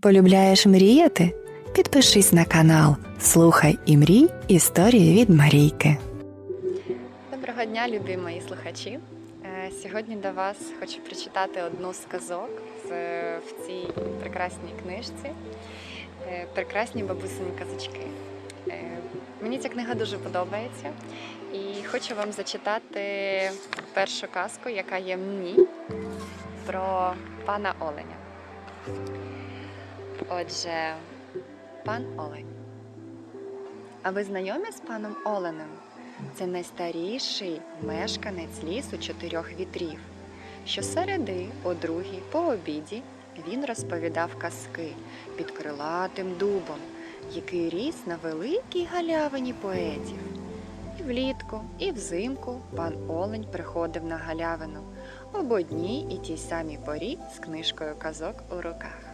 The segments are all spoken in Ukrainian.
Полюбляєш мріяти? Підпишись на канал Слухай і мрій історії від Марійки. Доброго дня, любі мої слухачі. Е, Сьогодні до вас хочу прочитати одну з казок з, в цій прекрасній книжці. Е, Прекрасні бабусині казочки. Е, Мені ця книга дуже подобається і хочу вам зачитати першу казку, яка є мені про пана Оленя. Отже, пан Олень. А ви знайомі з паном Оленем? Це найстаріший мешканець лісу чотирьох вітрів. Щосереди, о другій, по обіді, він розповідав казки під крилатим дубом, який ріс на великій галявині поетів. І влітку, і взимку пан Олень приходив на галявину об одній і тій самій порі з книжкою казок у руках.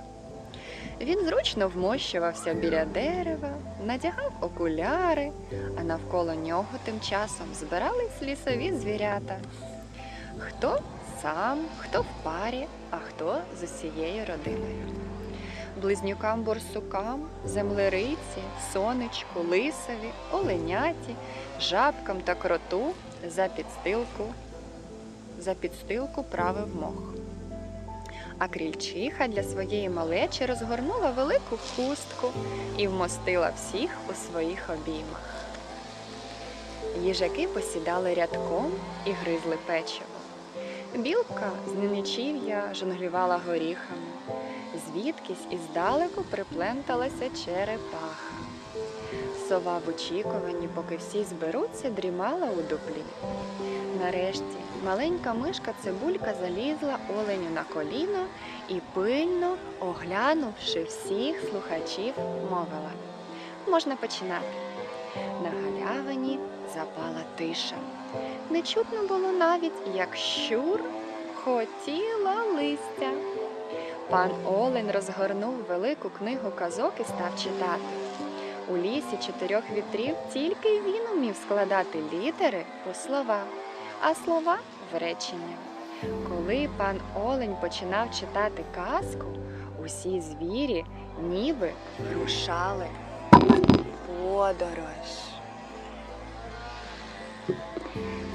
Він зручно вмощувався біля дерева, надягав окуляри, а навколо нього тим часом збирались лісові звірята. Хто сам, хто в парі, а хто з усією родиною. Близнюкам борсукам, землериці, сонечку, лисові, оленяті, жабкам та кроту за підстилку, за підстилку правив мох. А крільчиха для своєї малечі розгорнула велику хустку і вмостила всіх у своїх обіймах. Їжаки посідали рядком і гризли печиво. Білка з ненечів'я жонглювала горіхами, звідкись іздалеку припленталася черепаха. Сова в очікуванні, поки всі зберуться, дрімала у дуплі. Нарешті маленька мишка цибулька залізла оленю на коліно і пильно, оглянувши всіх слухачів, мовила: можна починати. На галявині запала тиша. Не чутно було навіть, як щур хотіла листя. Пан Олень розгорнув велику книгу казок і став читати. У лісі чотирьох вітрів тільки він умів складати літери у слова, а слова в речення. Коли пан Олень починав читати казку, усі звірі ніби рушали подорож.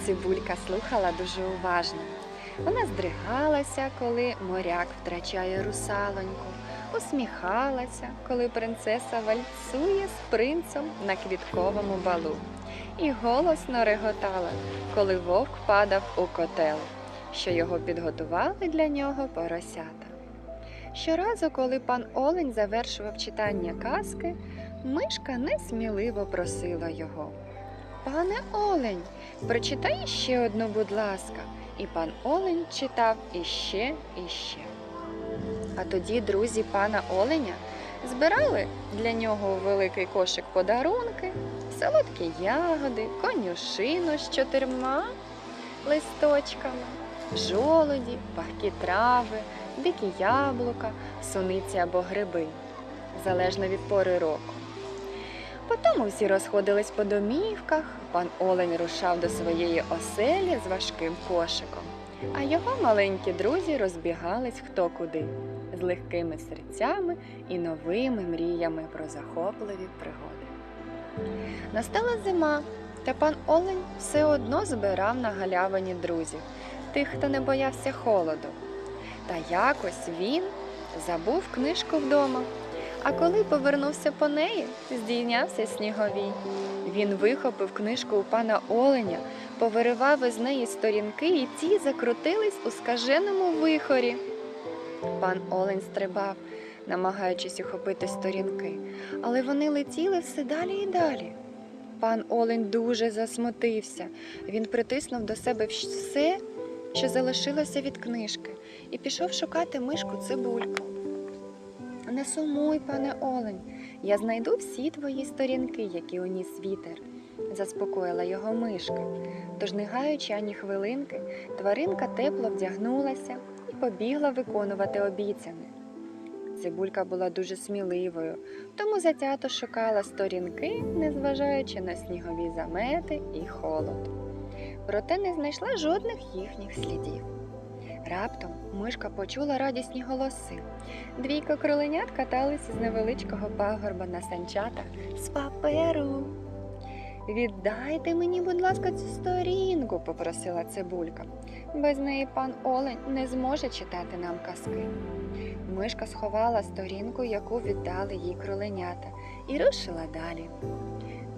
Цибулька слухала дуже уважно. Вона здригалася, коли моряк втрачає русалоньку, усміхалася, коли принцеса вальцує з принцем на квітковому балу, і голосно реготала, коли вовк падав у котел, що його підготували для нього поросята. Щоразу, коли пан Олень завершував читання казки, мишка несміливо просила його. Пане Олень, прочитай ще одну, будь ласка. І пан Олень читав іще, іще. А тоді друзі пана Оленя збирали для нього великий кошик подарунки, солодкі ягоди, конюшину з чотирма листочками, жолоді, пахкі трави, дикі яблука, суниці або гриби, залежно від пори року. Потім усі розходились по домівках, пан Олень рушав до своєї оселі з важким кошиком, а його маленькі друзі розбігались хто куди, з легкими серцями і новими мріями про захопливі пригоди. Настала зима, та пан Олень все одно збирав на галявині друзів, тих, хто не боявся холоду. Та якось він забув книжку вдома. А коли повернувся по неї, здійнявся сніговій. Він вихопив книжку у пана Оленя, повиривав із неї сторінки, і ті закрутились у скаженому вихорі. Пан Олень стрибав, намагаючись ухопити сторінки, але вони летіли все далі і далі. Пан Олень дуже засмутився. Він притиснув до себе все, що залишилося від книжки, і пішов шукати мишку цибульку. Не сумуй, пане Олень, я знайду всі твої сторінки, які уніс вітер, заспокоїла його мишка. Тож, не гаючи ані хвилинки, тваринка тепло вдягнулася побігла виконувати обіцяне. Цибулька була дуже сміливою, тому затято шукала сторінки, незважаючи на снігові замети і холод. Проте не знайшла жодних їхніх слідів. Раптом Мишка почула радісні голоси. Двійко кроленят катались з невеличкого пагорба на санчатах з паперу. Віддайте мені, будь ласка, цю сторінку, попросила цибулька. Без неї пан Олень не зможе читати нам казки. Мишка сховала сторінку, яку віддали їй кроленята, і рушила далі.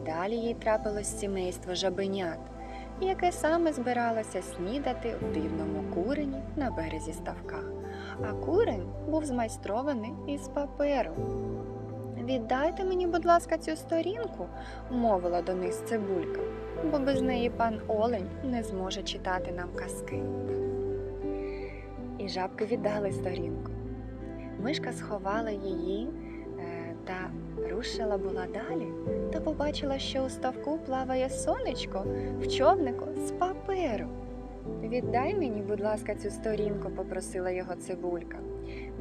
Далі їй трапилось сімейство жабенят, яке саме збиралося снідати в дивному курені на березі ставка. А курень був змайстрований із паперу. Віддайте мені, будь ласка, цю сторінку, мовила до них цибулька, бо без неї пан Олень не зможе читати нам казки. І жабки віддали сторінку. Мишка сховала її е, та рушила була далі, та побачила, що у ставку плаває сонечко в човнику з паперу. Віддай мені, будь ласка, цю сторінку, попросила його цибулька,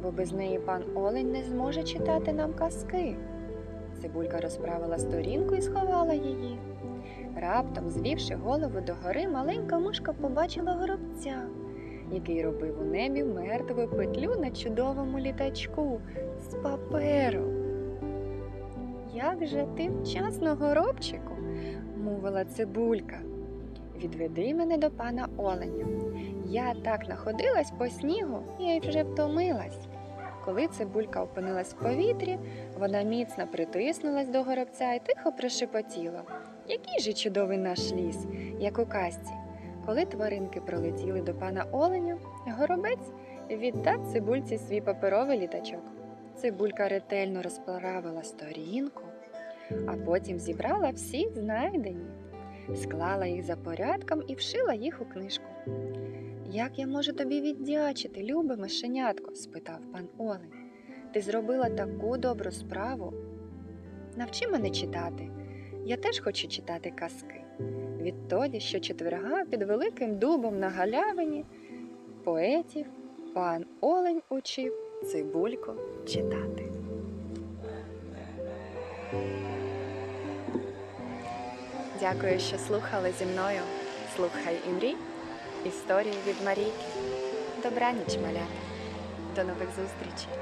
бо без неї пан Олень не зможе читати нам казки. Цибулька розправила сторінку і сховала її. Раптом, звівши голову догори, маленька мишка побачила горобця, який робив у небі мертву петлю на чудовому літачку з паперу. Як же ти вчасно, горобчику, мовила цибулька. Відведи мене до пана Оленя. Я так находилась по снігу, я й вже втомилась. Коли цибулька опинилась в повітрі, вона міцно притиснулась до горобця і тихо прошепотіла. Який же чудовий наш ліс, як у казці. Коли тваринки пролетіли до пана Оленя, горобець віддав цибульці свій паперовий літачок. Цибулька ретельно розправила сторінку, а потім зібрала всі знайдені, склала їх за порядком і вшила їх у книжку. Як я можу тобі віддячити, любе мишенятко? спитав пан Олень. Ти зробила таку добру справу. Навчи мене читати. Я теж хочу читати казки. Відтоді, що четверга під великим дубом на галявині поетів пан Олень учив цибульку читати. Дякую, що слухали зі мною. Слухай і мрій. Історії від Марійки. Добраніч, малята. До нових зустрічей.